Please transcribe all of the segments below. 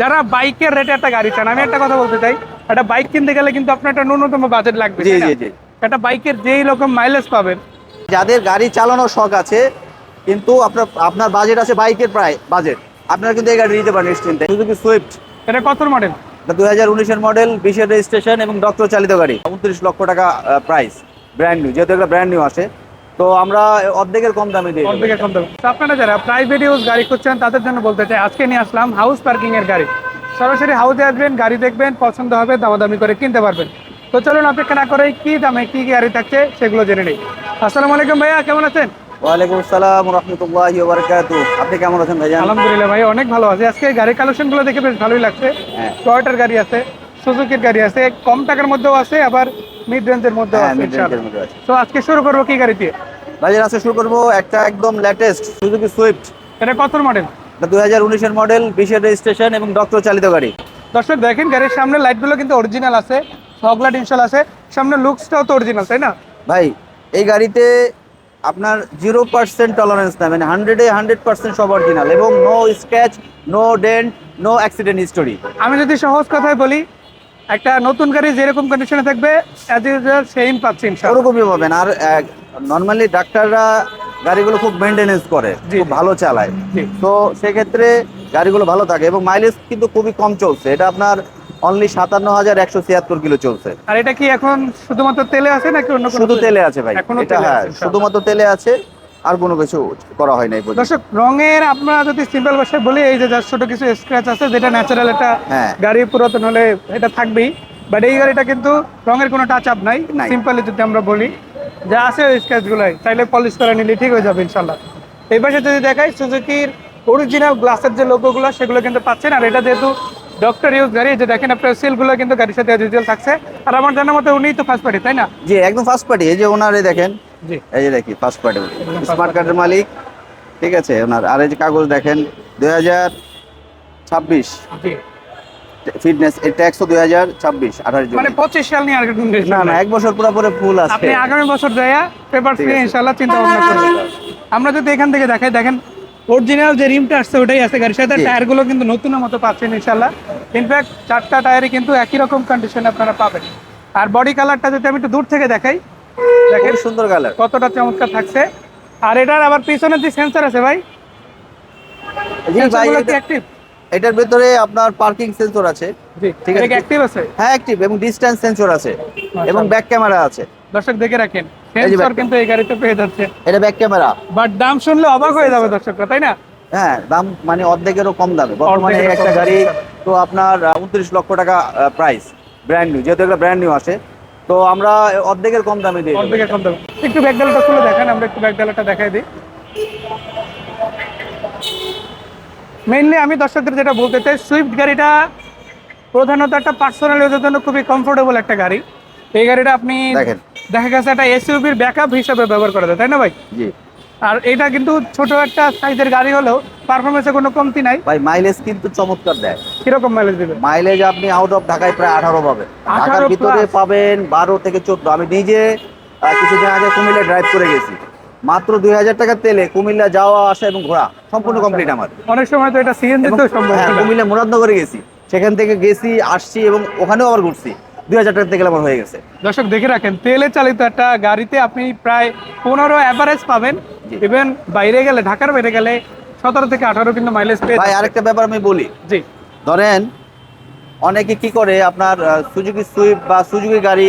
যারা বাইকের রেটে একটা গাড়ি চান আমি একটা কথা বলতে চাই একটা বাইক কিনতে গেলে কিন্তু আপনার একটা ন্যূনতম বাজেট লাগবে জি জি জি। একটা বাইকের যেই রকম মাইলেজ পাবেন। যাদের গাড়ি চালানোর শখ আছে কিন্তু আপনার আপনার বাজেট আছে বাইকের প্রায় বাজেট আপনারা কিন্তু এই গাড়ি নিতে পারেন নিশ্চিন্তে। সুজুকি সুইফট এটা কত মডেল দুই হাজার উনিশের মডেল বিশের রেজিস্ট্রেশন এবং ডক্টর চালিত গাড়ি। উনত্রিশ লক্ষ টাকা প্রাইস ব্র্যান্ড নিউ যেহেতু একটা ব্র্যান্ড নিউ আসে। তো আমরা অর্ধেকের কম দামে দিই অর্ধেকের কম দামে। তো আপনারা যারা প্রাইভেট ইউজ গাড়ি খুঁজছেন তাদের জন্য বলতে চাই আজকে নিয়ে আসলাম হাউস পার্কিং এর গাড়ি। সরাসরি হাউসে আসবেন গাড়ি দেখবেন পছন্দ হবে দামাদামি করে কিনতে পারবেন। তো চলুন অপেক্ষা না করে কি দামে কি গাড়ি থাকছে সেগুলো জেনে নেই। আসসালামু আলাইকুম ভাইয়া কেমন আছেন? ওয়ালাইকুম আসসালাম রহমতুল্লাহি বারাকাতু আপনি কেমন আছেন ভাইজান আলহামদুলিল্লাহ ভাই অনেক ভালো আছে। আজকে গাড়ির কালেকশনগুলো দেখে বেশ ভালোই লাগছে। হ্যাঁ। টয়োটার গাড়ি আছে সুজুকির গাড়ি আছে কম টাকার মধ্যেও আছে আবার মিড রেঞ্জের হ্যাঁ আছে mid মধ্যে আছে। তো আজকে শুরু করব কি গাড়ি দিয়ে ভাইজান আজকে শুরু করব একটা একদম লেটেস্ট সুজুকি সুইফট এটা কত মডেল দুই হাজার উনিশের মডেল বিশের রেজিস্ট্রেশন এবং ডক্টর চালিত গাড়ি। দর্শক দেখেন গাড়ির সামনে লাইটগুলো কিন্তু অরিজিনাল আছে ফগলাইট ইনস্টল আছে। সামনে লুকসটাও তো অরিজিনাল তাই না? ভাই এই গাড়িতে আপনার জিরো পার্সেন্ট টলারেন্স না মানে হান্ড্রেডে হান্ড্রেড পার্সেন্ট সব অরিজিনাল এবং no scratch no dent no accident history আমি যদি সহজ কথায় বলি একটা নতুন গাড়ি যেরকম কন্ডিশনে থাকবে অ্যাজ ইউজুয়াল সেম পাচ্ছি ওরকমই পাবেন। আর নর্মালি ডাক্তাররা গাড়িগুলো খুব মেনটেনেন্স করে খুব ভালো চালায়। তো সেক্ষেত্রে গাড়িগুলো ভালো থাকে এবং মাইলেজ কিন্তু খুবই কম চলছে। এটা আপনার অনলি সাতান্ন হাজার একশো ছিয়াত্তর কিলো চলছে। আর এটা কি এখন শুধুমাত্র তেলে আছে নাকি অন্য শুধু তেলে? আছে ভাই। এটা হ্যাঁ শুধুমাত্র তেলে আছে। আর কোনো কিছু করা হয় নাই। দর্শক রঙের আপনারা যদি সিম্পল ভাষায় বলি এই যে জাস্ট ছোট কিছু স্ক্র্যাচ আছে যেটা ন্যাচারাল একটা হ্যাঁ। গাড়ি পুরাতন হলে এটা থাকবেই। বাট এই গাড়িটা কিন্তু রঙের কোনো টাচ আপ নাই। সিম্পলি যদি আমরা বলি যা আছে ওই স্ক্র্যাচ গুলাই। চাইলে পলিশ করে নিলে ঠিক হয়ে যাবে ইনশাল্লাহ এই পাশে যদি দেখাই সুজুকির অরিজিনাল গ্লাসের যে লোগোগুলো সেগুলো কিন্তু পাচ্ছেন। আর এটা যেহেতু ডক্টর ইউজ গাড়ি যে দেখেন আপনার সেলগুলো কিন্তু গাড়ির সাথে ডিটেল থাকছে। আর আমার জানার মতো উনিই তো ফার্স্ট পার্টি তাই না? জি একদম ফার্স্ট পার্টি এই যে ওনারে দেখেন এই যে দেখি ফার্স্ট পার্টি স্মার্ট কার্ডের মালিক ঠিক আছে? ওনার আর এই যে কাগজ দেখেন দুই হাজার ছাব্বিশ। ফিটনেস এই ট্যাক্সও দুই হাজার ছাব্বিশ আঠাশ মানে পঁচিশ সাল নিয়ে আর না না এক বছর পুরোপুরি ফুল আছে। আপনি আগামী বছর যাইয়া পেপার ফ্রি আছে। ইনশাআল্লাহ চিন্তা ভাবনা করবেন আমরা যদি এখান থেকে দেখাই দেখেন অরিজিনাল যে রিমটা আসছে ওটাই আছে গাড়ির সাথে। টায়ারগুলো কিন্তু নতুনের মতো পাচ্ছেন ইনশাল্লাহ ইনফ্যাক্ট চারটা টায়ারে কিন্তু একই রকম কন্ডিশনে আপনারা পাবেন। আর বডি কালারটা যদি আমি একটু দূর থেকে দেখাই দেখেন সুন্দর কালার। কতটা চমৎকার থাকছে। আর এটার আবার পিছনের যে সেন্সর আছে ভাই জি অ্যাক্টিভ এটার ভেতরে আপনার পার্কিং সেন্সর আছে। ঠিক আছে। অ্যাক্টিভ আছে? হ্যাঁ অ্যাক্টিভ এবং ডিসটেন্স সেন্সর আছে এবং ব্যাক ক্যামেরা আছে। দর্শক দেখে রাখেন সেন্সর কিন্তু এই গাড়িতে পেয়ে যাচ্ছে। এটা ব্যাক ক্যামেরা বাট দাম শুনলে অবাক হয়ে যাবে দর্শকরা তাই না? হ্যাঁ দাম মানে অর্ধেকেরও কম দামে। বর্তমানে একটা গাড়ি তো আপনার উনত্রিশ লক্ষ টাকা প্রাইস ব্র্যান্ড নিউ যেহেতু একটা ব্র্যান্ড নিউ আসে। তো আমরা অর্ধেকের কম দামে দিই অর্ধেকের কম দামে। একটু ব্যাগডালাটা খুলে দেখেন আমরা একটু ব্যাগডালাটা দেখাই দিই। মেইনলি আমি দর্শকদের যেটা বলতে চাই সুইফট গাড়িটা প্রধানত একটা পার্সোনাল ইউজের জন্য খুবই কমফোর্টেবল একটা গাড়ি। এই গাড়িটা আপনি দেখেন। দেখা গেছে একটা এসইউবির ব্যাকআপ হিসেবে ব্যবহার করা যায় তাই না ভাই? জি। আর এটা কিন্তু ছোট একটা সাইজের গাড়ি হলেও পারফরমেন্সে কোনো কমতি নাই। ভাই মাইলেজ কিন্তু চমৎকার দেয়। কীরকম মাইলেজ দিবে মাইলেজ আপনি আউট অফ ঢাকায় প্রায় আঠারো পাবেন। ঢাকার ভিতরে পাবেন বারো থেকে চোদ্দ। আমি নিজে কিছুদিন আগে কুমিল্লা ড্রাইভ করে গেছি। মাত্র দুই হাজার টাকার তেলে কুমিল্লা যাওয়া আসা এবং ঘোরা সম্পূর্ণ কমপ্লিট আমার। অনেক সময় তো এটা সিএনজি তো সম্ভব হ্যাঁ, না। কুমিল্লা মুরাদনগরে গেছি। সেখান থেকে গেছি আসছি এবং ওখানেও আবার ঘুরছি। দুই হাজার টাকা থেকে আমার হয়ে গেছে। দর্শক দেখে রাখেন তেলে চালিত একটা গাড়িতে আপনি প্রায় পনেরো অ্যাভারেজ পাবেন। ইভেন বাইরে গেলে ঢাকার বাইরে গেলে সতেরো থেকে আঠারো কিন্তু মাইলেজ পেয়ে ভাই আরেকটা ব্যাপার আমি বলি। জি। ধরেন অনেকে কি করে আপনার সুজুকি সুইফট বা সুজুকি গাড়ি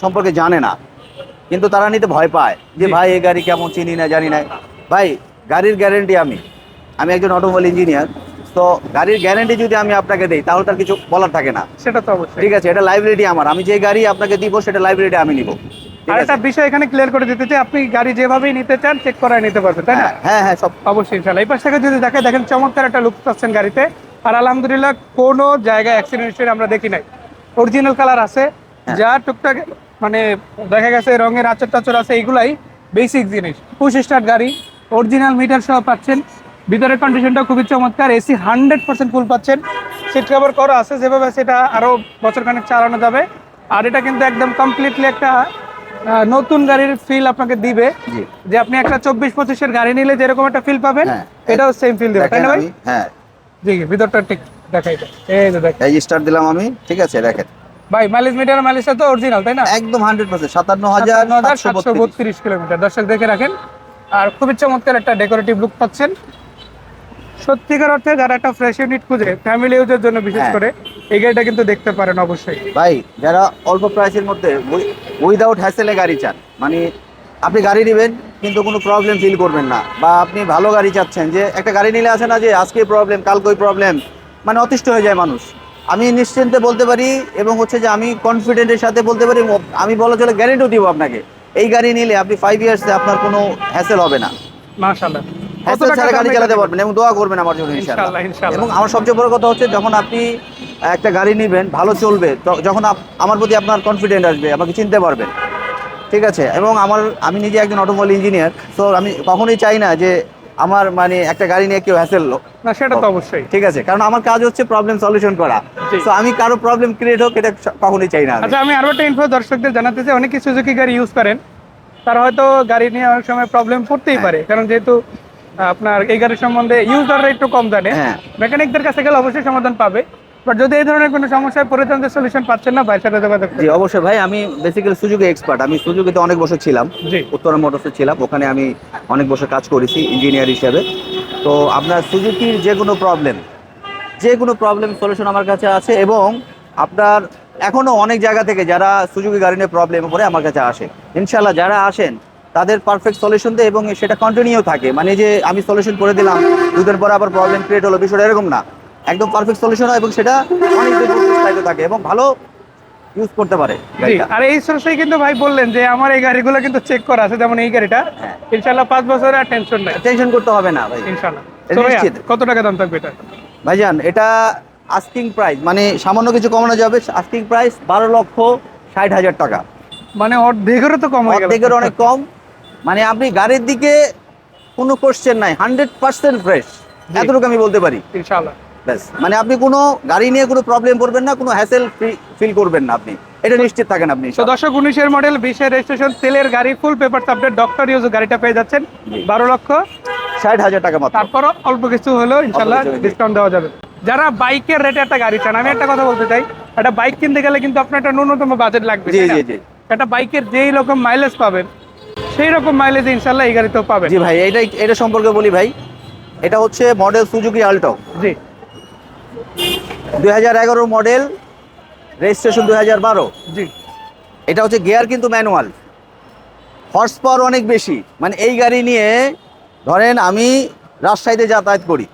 সম্পর্কে জানে না কিন্তু তারা নিতে ভয় পায় যে ভাই এই গাড়ি কেমন চিনি না জানি না। ভাই গাড়ির গ্যারেন্টি আমি। আমি একজন অটোমোবাইল ইঞ্জিনিয়ার তো গাড়ির গ্যারেন্টি যদি আমি আপনাকে দিই তাহলে তার কিছু বলার থাকে না। সেটা তো অবশ্যই। ঠিক আছে এটা লাইব্রেরি আমার। আমি যে গাড়ি আপনাকে দিব সেটা লাইব্রেরিটা আমি নিব। আর একটা বিষয় এখানে ক্লিয়ার করে দিতে চাই আপনি গাড়ি যেভাবেই নিতে চান চেক করায় নিতে পারবেন তাই না? হ্যাঁ, হ্যাঁ হ্যাঁ সব অবশ্যই ইনশাল্লাহ এই পাশ থেকে যদি দেখে দেখেন চমৎকার একটা লুক পাচ্ছেন গাড়িতে। আর আলহামদুলিল্লাহ কোনো জায়গায় অ্যাক্সিডেন্ট হিস্ট্রি আমরা দেখি নাই। অরিজিনাল কালার আছে হ্যাঁ। যা টুকটাক মানে দেখা গেছে রঙের আচর টাচর আছে এইগুলাই বেসিক জিনিস। পুশ স্টার্ট গাড়ি অরিজিনাল মিটার সহ পাচ্ছেন। ভিতরের কন্ডিশনটা খুবই চমৎকার এসি হান্ড্রেড পার্সেন্ট ফুল পাচ্ছেন। সিট কভার করা আছে যেভাবে সেটা আরও বছর খানেক চালানো যাবে। আর এটা কিন্তু একদম কমপ্লিটলি একটা নতুন গাড়ির ফিল আপনাকে দিবে। যে আপনি একটা চব্বিশ পঁচিশের গাড়ি নিলে যেরকম একটা ফিল পাবেন হ্যাঁ। এটাও সেম ফিল দেবে তাই না ভাই? হ্যাঁ। জি ভিতরটা ঠিক দেখাই। এই যে দেখেন। এই স্টার্ট দিলাম আমি ঠিক আছে দেখেন। ভাই মাইলেজ মিটার মাইলেজটা তো অরিজিনাল তাই না? একদম হান্ড্রেড পার্সেন্ট সাতান্ন হাজার সাতশো বত্রিশ। কিলোমিটার। দর্শক দেখে রাখেন। আর খুবই চমৎকার একটা ডেকোরেটিভ লুক পাচ্ছেন। সত্যিকার অর্থে যারা একটা ফ্রেশ ইউনিট খুঁজে ফ্যামিলি ইউজের জন্য বিশেষ হ্যাঁ। করে এই গাড়িটা কিন্তু দেখতে পারেন অবশ্যই। ভাই যারা অল্প প্রাইসের মধ্যে উইদাউট হ্যাসেলে গাড়ি চান মানে আপনি গাড়ি নেবেন কিন্তু কোনো প্রবলেম ফিল করবেন না। বা আপনি ভালো গাড়ি চাচ্ছেন যে একটা গাড়ি নিলে আসে না যে আজকে প্রবলেম কালকে প্রবলেম মানে অতিষ্ঠ হয়ে যায় মানুষ। আমি নিশ্চিন্তে বলতে পারি এবং হচ্ছে যে আমি কনফিডেন্টের সাথে বলতে পারি আমি বলা চলে গ্যারেন্টিও দিব আপনাকে। এই গাড়ি নিলে আপনি ফাইভ ইয়ার্সে আপনার কোনো হ্যাসেল হবে না। মাশাআল্লাহ। কত হ্যাসেল ছাড়া গাড়ি চালাতে পারবেন এবং দোয়া করবেন আমার জন্য ইনশাআল্লাহ। এবং আমার সবচেয়ে বড় কথা হচ্ছে যখন আপনি একটা গাড়ি নেবেন ভালো চলবে যখন আমার প্রতি আপনার কনফিডেন্ট আসবে আমাকে চিনতে পারবেন। ঠিক আছে? এবং আমার আমি নিজে একজন অটোমোবাইল ইঞ্জিনিয়ার তো আমি কখনোই চাই না যে আমার মানে একটা গাড়ি নিয়ে কেউ হ্যাসেল লোক না সেটা তো অবশ্যই। ঠিক আছে? কারণ আমার কাজ হচ্ছে প্রবলেম সলিউশন করা। তো আমি কারও প্রবলেম ক্রিয়েট হোক এটা কখনোই চাই না। আচ্ছা আমি আরও একটা ইনফো দর্শকদের জানাতে চাই। অনেকে সুজুকি গাড়ি ইউজ করেন। তারা হয়তো গাড়ি নিয়ে অনেক সময় প্রবলেম পড়তেই হ্যাঁ। পারে। কারণ যেহেতু আপনার এই গাড়ির সম্বন্ধে ইউজাররা একটু কম জানে। হ্যাঁ। মেকানিকদের কাছে গেলে অবশ্যই সমাধান পাবে। বাট যদি এই ধরনের কোনো সমস্যায় পড়ে যান সলিউশন পাচ্ছেন না ভাইয়ের সাথে যোগাযোগ জি অবশ্যই। ভাই আমি বেসিক্যালি সুযোগে এক্সপার্ট আমি সুযোগিতে অনেক বছর ছিলাম। উত্তরা মোটরসে ছিলাম। ওখানে আমি অনেক বছর কাজ করেছি ইঞ্জিনিয়ার হিসেবে। তো আপনার সুজুকির যে কোনো প্রবলেম যে কোনো প্রবলেম সলিউশন আমার কাছে আছে এবং আপনার এখনও অনেক জায়গা থেকে যারা সুজুকি গাড়ি নিয়ে প্রবলেমে পড়ে আমার কাছে আসে। ইনশাল্লাহ যারা আসেন তাদের পারফেক্ট সলিউশন দেয় এবং সেটা কন্টিনিউ থাকে। মানে যে আমি সলিউশন করে দিলাম দুদিন পরে আবার প্রবলেম ক্রিয়েট হলো বিষয়টা এরকম না। একদম পারফেক্ট সলিউশন হয় এবং সেটা অনেক দিন থাকে এবং ভালো ইউজ করতে পারে আর এই সোর্সেই কিন্তু ভাই বললেন যে আমার এই গাড়িগুলো কিন্তু চেক করা আছে যেমন এই গাড়িটা। হ্যাঁ। ইনশাল্লাহ পাঁচ বছরের আর টেনশন নাই। টেনশন করতে হবে না ভাই। নিশ্চিত। কত টাকা দাম থাকবে এটা? ভাইজান এটা আস্কিং প্রাইস মানে সামান্য কিছু কমানো যাবে আস্কিং প্রাইস বারো লক্ষ ষাট হাজার টাকা। মানে অর্ধেকেরও তো কম অর্ধেকের অনেক কম মানে আপনি গাড়ির দিকে কোনো কোশ্চেন নাই হান্ড্রেড পার্সেন্ট ফ্রেশ। এতটুকু আমি বলতে পারি। ব্যাস মানে আপনি কোনো গাড়ি নিয়ে কোনো প্রবলেম করবেন না কোনো হ্যাসেল ফিল করবেন না আপনি। এটা নিশ্চিত থাকেন আপনি তো দশক উনিশের মডেল বিশের রেজিস্ট্রেশন তেলের গাড়ি full paper update doctor use গাড়িটা পেয়ে যাচ্ছেন। বারো লক্ষ। ষাট হাজার টাকা মাত্র। তারপরও অল্প কিছু হলেও ইনশাল্লাহ। ডিসকাউন্ট দেওয়া যাবে। যারা বাইকের রেটে একটা গাড়ি চান আমি একটা কথা বলতে চাই একটা বাইক কিনতে গেলে কিন্তু আপনার একটা ন্যূনতম বাজেট লাগবে একটা বাইকের যেই রকম মাইলেজ পাবেন সেই রকম মাইলেজ ইনশাল্লাহ এই গাড়িতেও পাবেন। জি ভাই এটা এটা সম্পর্কে বলি ভাই। এটা হচ্ছে মডেল সুজুকি আল্টো জি। দুই হাজার এগারো মডেল রেজিস্ট্রেশন দুই হাজার বারো। জি। এটা হচ্ছে গিয়ার কিন্তু ম্যানুয়াল হর্স পাওয়ার অনেক বেশি। মানে এই গাড়ি নিয়ে ধরেন আমি রাজশাহীতে যাতায়াত করি।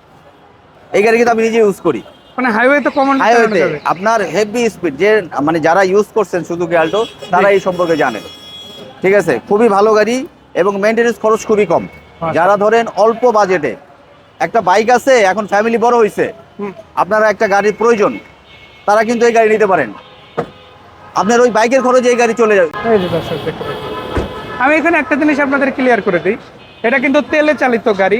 এই গাড়ি কিন্তু আমি নিজে ইউজ করি। মানে হাইওয়ে তো কমন হাইওয়েতে আপনার হেভি স্পিড যে মানে যারা ইউজ করছেন শুধু আল্টো তারা এই সম্পর্কে জানেন। ঠিক আছে? খুবই ভালো গাড়ি এবং মেনটেন্যান্স খরচ খুবই কম। যারা ধরেন অল্প বাজেটে একটা বাইক আছে এখন ফ্যামিলি বড় হয়েছে আপনারা একটা গাড়ির প্রয়োজন তারা কিন্তু এই গাড়ি নিতে পারেন। আপনার ওই বাইকের খরচে এই গাড়ি চলে যাবে। আমি এখানে একটা জিনিস আপনাদের ক্লিয়ার করে দিই। এটা কিন্তু তেলে চালিত গাড়ি।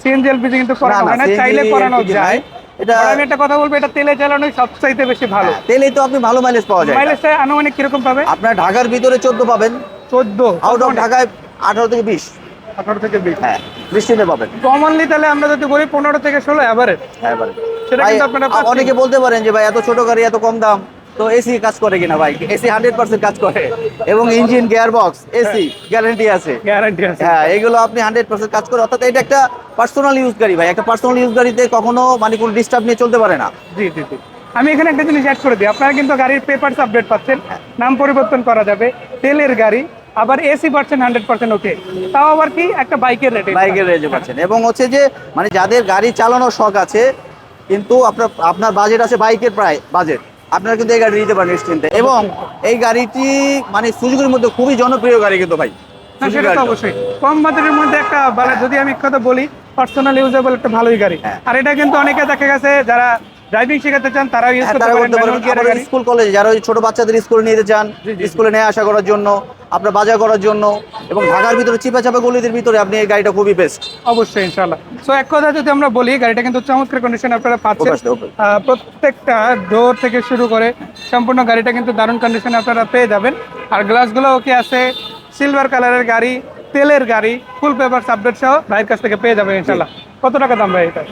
সিএনজি এলপিজি কিন্তু করানো হয় না চাইলে করানো যায়। এটা আমি একটা কথা বলব এটা তেলে চালানোই সবচাইতে বেশি ভালো। তেলেই তো আপনি ভালো মাইলেজ পাওয়া যায়। মাইলেজটা আনুমানিক কীরকম পাবে? আপনার ঢাকার ভিতরে চোদ্দ পাবেন। চোদ্দ। আউট অফ ঢাকায় আঠারো থেকে বিশ। আঠারো থেকে বিশ। হ্যাঁ বৃষ্টিতে পাবেন। কমনলি তাহলে আমরা যদি বলি পনেরো থেকে ষোলো অ্যাভারেজ হ্যাঁ এবারে। সেটা কিন্তু আপনারা অনেকে বলতে পারেন যে ভাই এত ছোট গাড়ি এত কম দাম। তো এসি কাজ করে কিনা ভাই? এসি হান্ড্রেড পার্সেন্ট কাজ করে। এবং engine gear box AC guarantee আছে। গ্যারান্টি আছে। হ্যাঁ এগুলো আপনি হান্ড্রেড পার্সেন্ট কাজ করে। অর্থাৎ এটা একটা পার্সোনাল ইউজ গাড়ি ভাই। একটা পার্সোনাল ইউজ গাড়িতে কখনো মানে কোনো ডিস্টার্ব নিয়ে চলতে পারে না। জি জি জি। আমি এখানে একটা জিনিস অ্যাড করে দিই। আপনারা কিন্তু গাড়ির পেপারস আপডেট পাচ্ছেন। নাম পরিবর্তন করা যাবে। তেলের গাড়ি আবার এসি পাচ্ছেন হান্ড্রেড পার্সেন্ট ওকে তাও আবার কি? একটা বাইকের রেটে বাইকের রেঞ্জে পাচ্ছেন। এবং হচ্ছে যে মানে যাদের গাড়ি চালানোর শখ আছে কিন্তু আপনার আপনার বাজেট আছে বাইকের প্রায় বাজেট আপনারা কিন্তু এই গাড়ি নিতে পারেন নিশ্চিন্তে। এবং এই গাড়িটি মানে সুযোগের মধ্যে খুবই জনপ্রিয় গাড়ি কিন্তু ভাই। সেটা তো অবশ্যই। কম বাজেটের মধ্যে একটা যদি আমি কথা বলি পার্সোনাল ইউজেবল একটা ভালোই গাড়ি। হ্যাঁ। আর এটা কিন্তু অনেকে দেখা গেছে যারা ড্রাইভিং শেখাতে চান তারাও ইউজ হ্যাঁ, করতে পারেন। স্কুল কলেজে যারা ছোট বাচ্চাদের স্কুলে নিয়ে যেতে চান। স্কুলে নিয়ে আসা করার জন্য আপনার বাজার করার জন্য এবং ঢাকার ভিতরে চিপা চাপা গলিদের ভিতরে আপনি এই গাড়িটা খুবই বেস্ট অবশ্যই ইনশাআল্লাহ। সো এক কথা যদি আমরা বলি গাড়িটা কিন্তু চমৎকার কন্ডিশন আপনারা পাচ্ছেন। প্রত্যেকটা ডোর থেকে শুরু করে সম্পূর্ণ গাড়িটা কিন্তু দারুণ কন্ডিশনে আপনারা পেয়ে যাবেন। আর গ্লাসগুলো ওকে আছে সিলভার কালারের গাড়ি তেলের গাড়ি ফুল পেপার আপডেট সহ ভাইয়ের কাছ থেকে পেয়ে যাবেন ইনশাআল্লাহ। কত টাকা দাম ভাই এটা?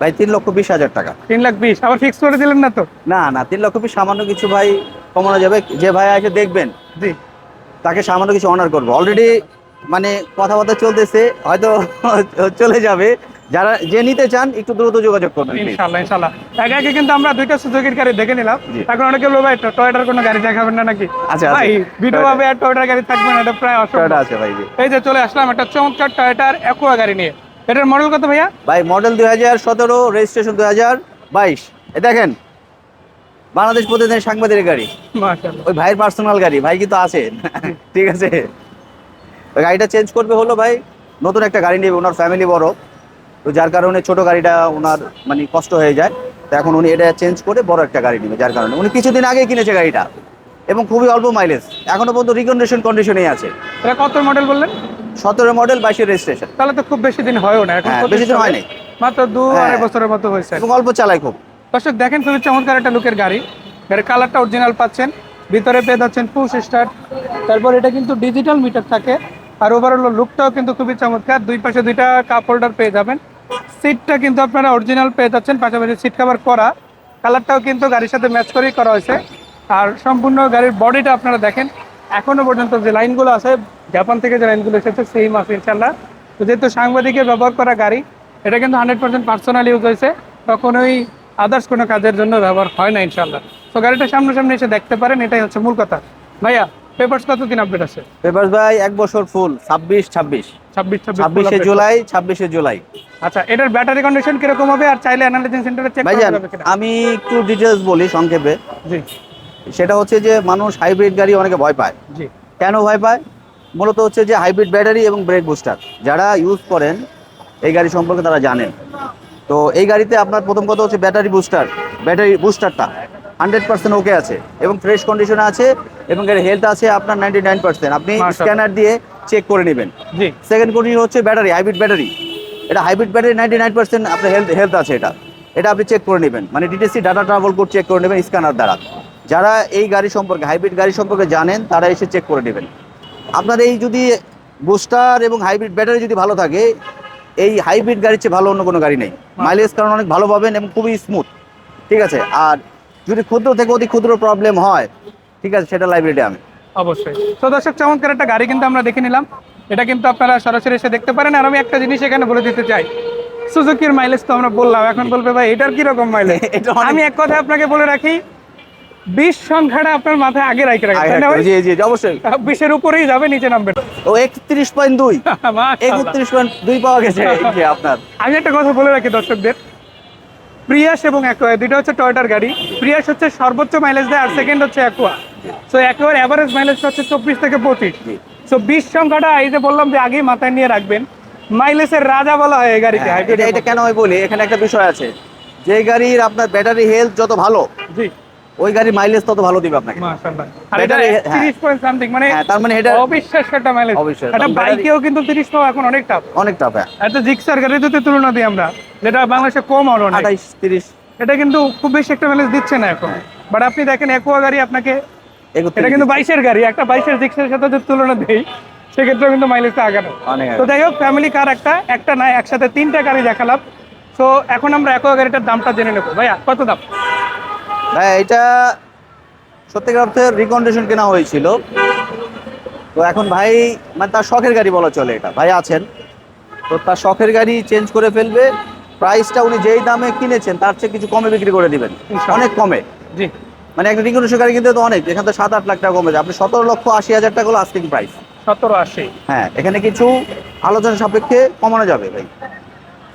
ভাই তিন লক্ষ বিশ হাজার টাকা। তিন লাখ বিশ। আবার ফিক্স করে দিলেন না তো? না না তিন লক্ষ বিশ সামান্য কিছু ভাই কমানো যাবে। যে ভাই এসে দেখবেন জি। তাকে সামান্য কিছু অনার করব। অলরেডি মানে কথাবার্তা চলতেছে হয়তো চলে যাবে। যারা যে নিতে চান একটু দ্রুত যোগাযোগ করবেন please। ইনশাল্লাহ ইনশাল্লাহ। একে একে কিন্তু আমরা দুইটা সুযোগের গাড়ি দেখে নিলাম। এখন অনেকে বলব ভাই টয়টার কোনো গাড়ি দেখাবেন না নাকি? আচ্ছা, ভাই ভিডিও ভাবে আর টয়টার গাড়ি থাকবে না এটা প্রায় অসম্ভব। আছে ভাই। এই যে চলে আসলাম একটা চমৎকার টয়টার অ্যাকোয়া গাড়ি নিয়ে। এটার মডেল কত ভাইয়া? ভাই মডেল দুই হাজার সতেরো রেজিস্ট্রেশন দুই হাজার বাইশ। এ দেখেন বাংলাদেশ প্রতিদিনের সাংবাদিক গাড়ি। ওই ভাইয়ের পার্সোনাল গাড়ি ভাই কিন্তু আছেন ঠিক আছে? গাড়িটা চেঞ্জ করবে হলো ভাই নতুন একটা গাড়ি নেবে ওনার ফ্যামিলি বড়। তো যার কারণে ছোট গাড়িটা ওনার মানে কষ্ট হয়ে যায়। তো এখন উনি এটা চেঞ্জ করে বড় একটা গাড়ি নেবে যার কারণে। উনি কিছুদিন আগে কিনেছে গাড়িটা এবং খুবই অল্প মাইলেজ এখনও পর্যন্ত রিকন্ডিশন কন্ডিশনেই আছে। এটা কত মডেল বললেন? সতেরো মডেল বাইশের রেজিস্ট্রেশন তাহলে তো খুব বেশি দিন হয়ও না। এখন হ্যাঁ, বেশি দিন হয়নি। মাত্র দু হ্যাঁ। আড়াই বছরের মতো হয়েছে। এবং অল্প চালায় খুব। দর্শক, দেখেন খুবই চমৎকার একটা লুকের গাড়ি। গাড়ির কালারটা অরিজিনাল পাচ্ছেন। ভিতরে পেয়ে যাচ্ছেন পুশ স্টার্ট তারপর এটা কিন্তু ডিজিটাল মিটার থাকে। আর ওভারঅল লুকটাও কিন্তু খুবই চমৎকার। দুই পাশে দুইটা কাপ হোল্ডার পেয়ে যাবেন। সিটটা কিন্তু আপনারা অরিজিনাল পেয়ে যাচ্ছেন। পাশাপাশি সিট কভার করা। কালারটাও কিন্তু গাড়ির সাথে ম্যাচ করেই করা হয়েছে। আর সম্পূর্ণ গাড়ির বডিটা আপনারা দেখেন। এখনও পর্যন্ত যে লাইনগুলো আছে, জাপান থেকে যে লাইনগুলো এসেছে সেম আছে ইনশাল্লাহ তো যেহেতু সাংবাদিকের ব্যবহার করা গাড়ি, এটা কিন্তু হান্ড্রেড পার্সেন্ট পার্সোনাল ইউজ হয়েছে। কখনোই আদার্স কোনো কাজের জন্য ব্যবহার হয় না ইনশাল্লাহ তো গাড়িটা সামনাসামনি এসে দেখতে পারেন এটাই হচ্ছে মূল কথা। ভাইয়া পেপার্স কতদিন আপডেট আছে? পেপার ভাই এক বছর ফুল ছাব্বিশ ছাব্বিশ। ছাব্বিশ ছাব্বিশ ছাব্বিশে জুলাই ছাব্বিশে জুলাই। আচ্ছা এটার ব্যাটারি কন্ডিশন কীরকম হবে আর চাইলে অ্যানালাইজিং সেন্টারে চেক করা যাবে কিনা? আমি একটু ডিটেলস বলি সংক্ষেপে। জি। সেটা হচ্ছে যে মানুষ হাইব্রিড গাড়ি অনেকে ভয় পায়। জি। কেন ভয় পায়? মূলত হচ্ছে যে হাইব্রিড ব্যাটারি এবং ব্রেক বুস্টার যারা ইউজ করেন এই গাড়ি সম্পর্কে তারা জানেন। তো এই গাড়িতে আপনার প্রথম কথা হচ্ছে ব্যাটারি বুস্টার ব্যাটারি বুস্টারটা হান্ড্রেড পার্সেন্ট ওকে আছে এবং ফ্রেশ কন্ডিশনে আছে এবং এর হেলথ আছে আপনার নাইনটি নাইন পার্সেন্ট আপনি স্ক্যানার দিয়ে চেক করে নেবেন। সেকেন্ড কন্ডিশন হচ্ছে ব্যাটারি হাইব্রিড ব্যাটারি এটা hybrid battery ninety nine percent আপনার হেলথ হেলথ আছে এটা। এটা আপনি চেক করে নেবেন। মানে DTC data travel code check করে নেবেন স্ক্যানার দ্বারা। যারা এই গাড়ি সম্পর্কে হাইব্রিড গাড়ি সম্পর্কে জানেন তারা এসে চেক করে নেবেন। আপনার এই যদি বুস্টার এবং হাইব্রিড ব্যাটারি যদি ভালো থাকে এই হাইব্রিড গাড়ির চেয়ে ভালো অন্য কোনো গাড়ি নেই। মাইলেজ কারণ অনেক ভালো পাবেন এবং খুবই স্মুথ ঠিক আছে? আর যদি ক্ষুদ্র থেকে অতি ক্ষুদ্র প্রবলেম হয় ঠিক আছে সেটা লাইব্রেরিতে আমি। অবশ্যই। তো দর্শক চমৎকার একটা গাড়ি কিন্তু আমরা দেখে নিলাম। এটা কিন্তু আপনারা সরাসরি এসে দেখতে পারেন। আর আমি একটা জিনিস এখানে বলে দিতে চাই। সুজুকির মাইলেজ তো আমরা বললাম। এখন বলবে ভাই এটার কীরকম মাইলেজ এটা আমি এক কথা আপনাকে বলে রাখি বিশ সংখ্যাটা আপনার মাথায় আগে রাখি রাখি তাই না ভাই? জি জি অবশ্যই। বিশের উপরেই যাবে নিচে নামবে ও একত্রিশ পয়েন্ট দুই। একত্রিশ পয়েন্ট দুই পাওয়া গেছে। আপনার। আমি একটা কথা বলে রাখি দর্শকদের। প্রিয়াস এবং অ্যাকোয়া দুইটা হচ্ছে টয়টার গাড়ি। প্রিয়াস হচ্ছে সর্বোচ্চ মাইলেজ দেয় আর সেকেন্ড হচ্ছে অ্যাকোয়া। সো অ্যাকোয়ার অ্যাভারেজ মাইলেজ হচ্ছে চব্বিশ থেকে পঁচিশ। জি। সো বিশ সংখ্যাটা এই যে বললাম যে আগেই মাথায় নিয়ে রাখবেন মাইলেজের রাজা বলা হয় এই গাড়িকে হ্যাঁ, এটা কেন আমি বলি? এখানে একটা বিষয় আছে। যে গাড়ির আপনার ব্যাটারি হেলথ যত ভালো জি। ওই গাড়ির মাইলেজ তত ভালো দিবে আপনাকে। হ্যাঁ। 30 মানে হ্যাঁ তার মানে এটা অবিশ্বাস্য একটা মাইলেজ অবিশ্বাস্য। কারণ বাইকেও কিন্তু 30 পাওয়া এখন অনেক টাফ অনেক টাফ হ্যাঁ। একটা জিক্সার গাড়ি যদি তুলনা দিই আমরা যেটা বাংলাদেশে কম আর অনেক। আঠাইশ তিরিশ। এটা কিন্তু খুব বেশি একটা মাইলেজ দিচ্ছে না এখন। বাট আপনি দেখেন অ্যাকোয়া গাড়ি আপনাকে এটা কিন্তু বাইশের গাড়ি একটা বাইশের জিক্সের সাথে যদি তুলনা দেই সেক্ষেত্রে কিন্তু মাইলেজটা আগানো। তো যাই হোক ফ্যামিলি কার একটা একটা না একসাথে তিনটা গাড়ি দেখালাম। তো এখন আমরা অ্যাকোয়া গাড়িটার দামটা জেনে নেব। ভাইয়া কত দাম? হ্যাঁ এটা সত্যিকার অর্থে রিকন্ডিশন কেনা হয়েছিল। তো এখন ভাই মানে তার শখের গাড়ি বলা চলে এটা। ভাই আছেন। তো তার শখের গাড়ি চেঞ্জ করে ফেলবে। প্রাইসটা উনি যেই দামে কিনেছেন তার চেয়ে কিছু কমে বিক্রি করে দিবেন। অনেক কমে। জি। মানে একটা রিকন্ডিশন গাড়ি কিনতে তো অনেক। এখানে তো সাত আট লাখ টাকা কমে যায়। আপনি সতেরো লক্ষ আশি হাজার টাকা হলো আজকে প্রাইস সতেরো আশি। হ্যাঁ এখানে কিছু আলোচনা সাপেক্ষে কমানো যাবে ভাই।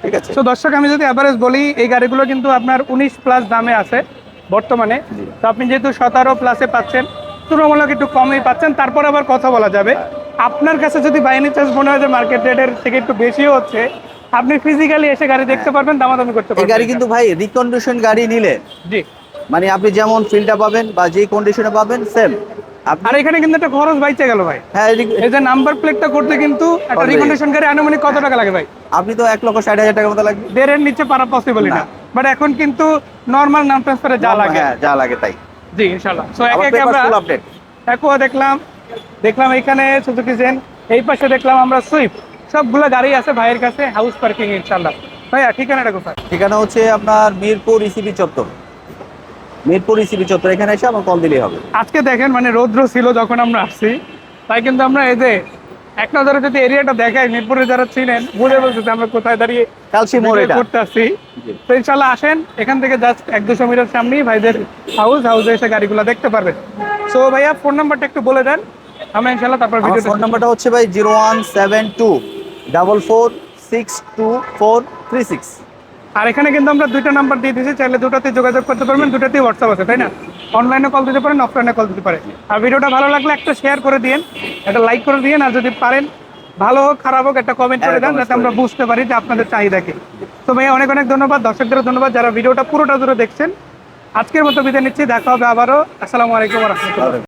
ঠিক আছে? তো দর্শক আমি যদি অ্যাভারেজ বলি এই গাড়িগুলো কিন্তু আপনার উনিশ প্লাস দামে আছে। বর্তমানে। তো আপনি যেহেতু সতেরো প্লাসে পাচ্ছেন তুলনামূলক একটু কমই পাচ্ছেন তারপর আবার কথা বলা যাবে। আপনার কাছে যদি বাইনি চার্জ মনে হয় যে মার্কেট রেটের থেকে একটু বেশিও হচ্ছে আপনি ফিজিক্যালি এসে গাড়ি দেখতে পারবেন দামাদামি করতে পারবেন গাড়ি কিন্তু ভাই রিকন্ডিশন গাড়ি নিলে। জি। মানে আপনি যেমন ফিলটা পাবেন বা যেই কন্ডিশনে পাবেন সেম আর এখানে কিন্তু একটা খরচ বাইচে গেল ভাই। হ্যাঁ এই যে নাম্বার প্লেটটা করতে কিন্তু একটা রিকন্ডিশন গাড়ি আনুমানিক কত টাকা লাগে ভাই? আপনি তো এক লক্ষ ষাট হাজার টাকার মতো লাগবে। দেড়ের নিচে পারা পসিবলই না। না। বাট এখন কিন্তু নর্মাল নাম ট্রান্সফারে যা লাগে। হ্যাঁ যা লাগে তাই। জি ইনশাল্লাহ সো একে একে আমরা আপডেট দেখলাম দেখলাম এখানে সুজুকি জেন এই পাশে দেখলাম আমরা সুইফট সবগুলো গাড়ি আছে ভাইয়ের কাছে হাউস পার্কিং ইনশাল্লাহ ভাইয়া ঠিকানাটা কোথায়? ঠিকানা হচ্ছে আপনার মিরপুর ইসিবি চত্বর। মিরপুর ইসিবি চত্বর এখানে এসে আমার কল দিলেই হবে। আজকে দেখেন মানে রৌদ্র ছিল যখন আমরা আসছি তাই কিন্তু আমরা এই যে এক নজরে যদি এরিয়াটা দেখাই মিরপুরে যারা ছিলেন বুঝে বলছে আমরা কোথায় দাঁড়িয়ে কালসি মোড়ে করতে আসছি তো ইনশাল্লাহ আসেন এখান থেকে জাস্ট এক দুশো মিটার সামনেই ভাইদের হাউস হাউসে এসে গাড়িগুলো দেখতে পারবেন। সো ভাইয়া ফোন নাম্বারটা একটু বলে দেন আমরা ইনশাল্লাহ তারপর ভিডিও ফোন নাম্বারটা হচ্ছে ভাই zero one seven two double four six two four three six আর এখানে কিন্তু আমরা দুইটা নাম্বার দিয়ে দিয়েছি, চাইলে দুটাতে যোগাযোগ করতে পারবেন, দুটাতেই হোয়াটসঅ্যাপ আছে, তাই না? অনলাইনে কল দিতে পারেন অফলাইনে কল দিতে পারেন। আর ভিডিওটা ভালো লাগলে একটা শেয়ার করে দিন একটা লাইক করে দিন আর যদি পারেন, ভালো হোক, খারাপ হোক, একটা কমেন্ট করে দেন, যাতে আমরা বুঝতে পারি যে আপনাদের চাহিদা কি তো ভাইয়া, অনেক অনেক ধন্যবাদ দর্শকদের ধন্যবাদ যারা ভিডিওটা পুরোটা জুড়ে দেখছেন। আজকের মতো বিদায় নিচ্ছি, দেখা হবে আবারও। আসসালামু আলাইকুম রহমতুল্লাহ।